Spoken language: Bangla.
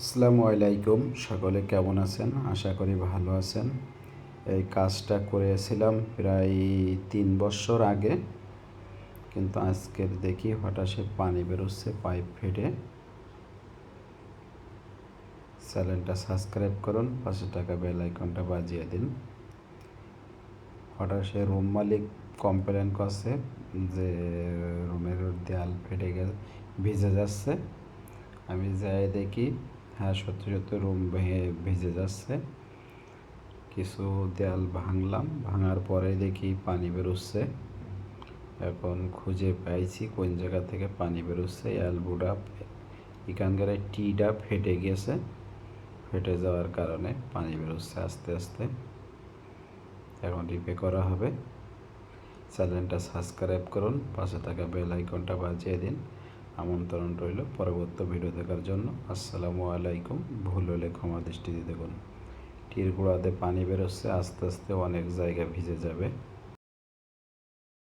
আসসালামু আলাইকুম। সকলে কেমন আছেন? আশা করি ভালো আছেন। এই কাজটা করেছিলাম প্রায় তিন বছর আগে। কিন্তু আজকের দেখি হঠাৎ পানি বেরোচ্ছে, পাইপ ফেটে। চ্যানেলটা সাবস্ক্রাইব করুন পাঁচশো টাকা বেল আইকনটা বাজিয়ে দিন। হঠাৎ সে রুম মালিক কমপ্লেন করছে যে, রুমের দেয়াল ফেটে গেছে, ভিজে যাচ্ছে। আমি যাই দেখি হ্যাঁ সত্যি সত্যি, রুম ভেঙে, ভেজে যাচ্ছে। কিছু দেয়াল ভাঙলাম, ভাঙার পরে দেখি পানি বেরোচ্ছে। এখন খুঁজে পাইছি কোন জায়গা থেকে পানি বেরোচ্ছে। অ্যালবুটা এখানকার টিটা ফেটে গেছে। ফেটে যাওয়ার কারণে পানি বেরোচ্ছে আস্তে আস্তে। এখন রিপে করা হবে। চ্যানেলটা সাবস্ক্রাইব করুন, পাশে থাকা বেল আইকনটা বাজিয়ে দিন। আমন্ত্রণ রইল পরবর্তী ভিডিও দেখার জন্য। আসসালামু আলাইকুম। ভুল হলে ক্ষমা দৃষ্টিতে দেখুন। টির গুঁড়াতে পানি বেরোচ্ছে, আস্তে আস্তে অনেক জায়গা ভিজে যাবে।